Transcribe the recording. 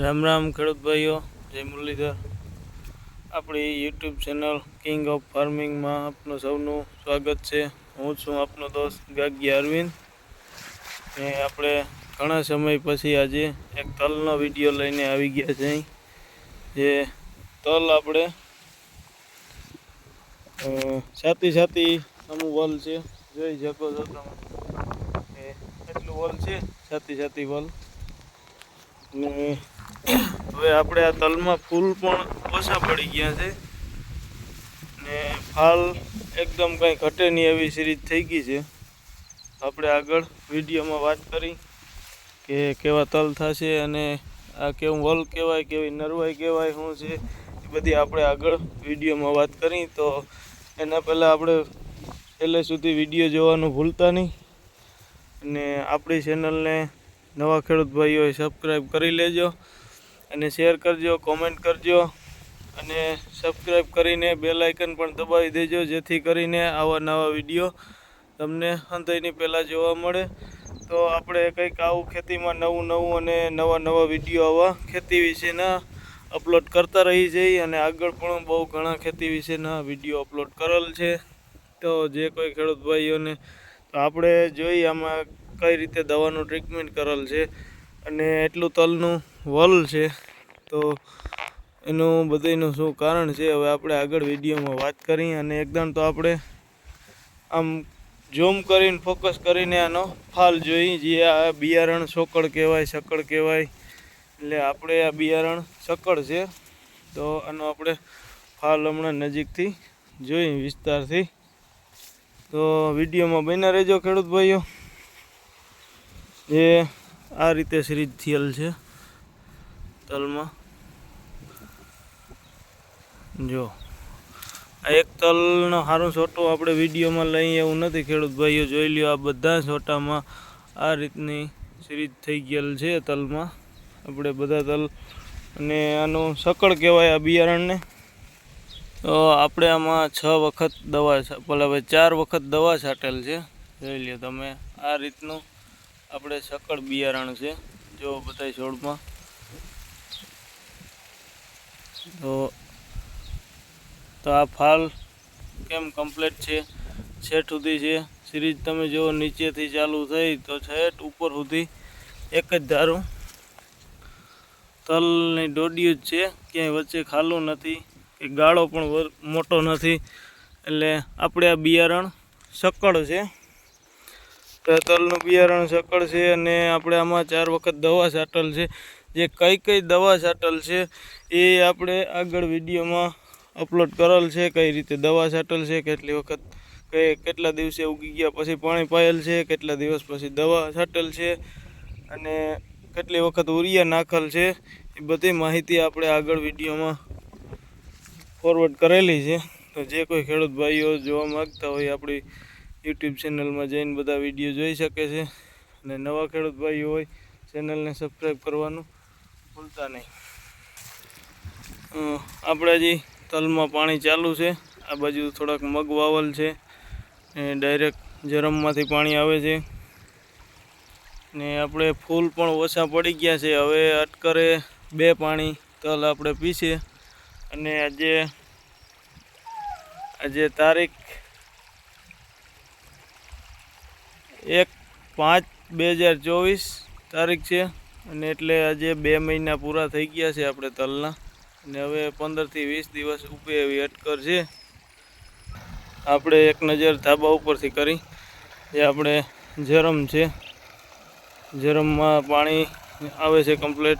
રામ રામ ખેડૂત ભાઈઓ, જય મુરલીધર. આપણી યુટ્યુબ ચેનલ કિંગ ઓફ ફાર્મિંગમાં આપનું સૌનું સ્વાગત છે. હું છું આપનો દોસ્ત ગાગી અરવિંદ. ને આપણે ઘણા સમય પછી આજે એક તલનો વીડિયો લઈને આવી ગયા છે જે તલ આપણે છાતી છાતી અમુક વલ છે. જોઈ શકો છો તમે. એટલું વલ છે? છાતી છાતી વલ. ને હવે આપણે આ તલમાં ફૂલ પણ ઓછા પડી ગયા છે. ને ફાલ એકદમ કંઈ ઘટે નહીં એવી સિરીઝ થઈ ગઈ છે. આપણે આગળ વિડીયોમાં વાત કરી કે કેવા તલ થશે અને આ કેવું વલ કહેવાય, કેવી નરવાઈ કહેવાય, શું છે, એ બધી આપણે આગળ વિડીયોમાં વાત કરી. તો એના પહેલાં આપણે છેલ્લે સુધી વીડિયો જોવાનું ભૂલતા નહીં. અને આપણી ચેનલને નવા ખેડૂત ભાઈઓએ સબસ્ક્રાઈબ કરી લેજો. અને શેર કરજો કોમેન્ટ કરજો અને સબસ્ક્રાઈબ કરીને બેલ આઇકન પણ દબાવી દેજો, જેથી કરીને આવા નવા વીડિયો તમને અંતની પહેલાં જોવા મળે. તો આપણે કંઈક આવું ખેતીમાં નવું નવું અને નવા નવા વીડિયો આવા ખેતી વિશેના અપલોડ કરતા રહી જઈએ અને આગળ પણ બહુ ઘણા ખેતી વિશેના વીડિયો અપલોડ કરેલ છે. તો જે કોઈ ખેડૂત ભાઈઓને તો આપણે જોઈએ આમાં કઈ રીતે દવાનું ટ્રીટમેન્ટ કરેલ છે અને એટલું તલનું વલ છે. તો એનું બધાનું શું કારણ છે? હવે આપણે આગળ વિડીયોમાં વાત કરી અને એકદમ તો આપણે આમ ઝૂમ કરીને ફોકસ કરીને આનો ફાલ જોઈ. જે આ બિયારણ સોકળ કહેવાય, સકળ કહેવાય. એટલે આપણે આ બિયારણ સકળ છે. તો આનો આપણે ફાલ હમણાં નજીકથી જોઈ વિસ્તારથી. તો વિડીયોમાં બન્યા રહેજો ખેડૂત ભાઈઓ. એ આ રીતે સિરીજ થયેલ છે. તલમાં. જો, આ એક તલનો સારો છોટો આપણે વિડીયોમાં લઈએ એવું નથી ખેડૂત ભાઈઓ, જોઈ લ્યો આ બધા છોટામાં આ રીતની સિરીજ થઈ ગયેલ છે તલમાં. આપણે બધા તલ અને આનું સકળ કહેવાય આ બિયારણને. તો આપણે આમાં છ વખત દવા ભલે હવે ચાર વખત દવા છાંટેલ છે. જોઈ લ્યો તમે, આ રીતનું આપણે સકળ બિયારણ છે. જો બધા છોડમાં. તો તો આ ફાલ કેમ કમ્પ્લીટ છે? છેઠ સુધી છે. સિરીજ તમે જો નીચેથી ચાલુ થઈ તો છેઠ ઉપર સુધી એક જ ધારું. તલની ડોડિયું જ છે. ક્યાંય વચ્ચે ખાલું નથી, કે ગાળો પણ મોટો નથી. એટલે આપણે આ બિયારણ સકળ છે. તો તલનું બિયારણ સકળ છે અને આપણે આમાં ચાર વખત દવા છાંટલ છે. જે કઈ કઈ દવા છાંટલ છે એ આપણે આગળ વિડીયોમાં અપલોડ કરેલ છે, કઈ રીતે દવા છાંટલ છે, કેટલી વખત કે કેટલા દિવસે ઉગી ગયા પછી પાણી પાયેલ છે, કેટલા દિવસ પછી દવા છાંટેલ છે અને કેટલી વખત ઉરિયા નાખેલ છે, એ બધી માહિતી આપણે આગળ વિડીયોમાં ફોરવર્ડ કરેલી છે. તો જે કોઈ ખેડૂત ભાઈઓ જોવા માગતા હોય આપણી યુટ્યુબ ચેનલમાં જઈને બધા વીડિયો જોઈ શકે છે. અને નવા ખેડૂત ભાઈઓ હોય ચેનલને સબસ્ક્રાઈબ કરવાનું ભૂલતા નહીં. આપણે હજી તલમાં પાણી ચાલુ છે. આ બાજુ થોડાક મગ વાવલ છે. એ ડાયરેક્ટ જરમમાંથી પાણી આવે છે. ને આપણે ફૂલ પણ ઓછા પડી ગયા છે. હવે અટકરે બે પાણી તલ આપણે પીશે. અને આજે આજે તારીખ એક પાંચ બે હજાર ચોવીસ તારીખ છે. અને એટલે આજે બે મહિના પૂરા થઈ ગયા છે આપણે તલના. અને હવે પંદરથી વીસ દિવસ ઉપે એવી અટકર છે. આપણે એક નજર ધાબા ઉપરથી કરી. જે આપણે જરમ છે. જરમમાં પાણી આવે છે કમ્પ્લેટ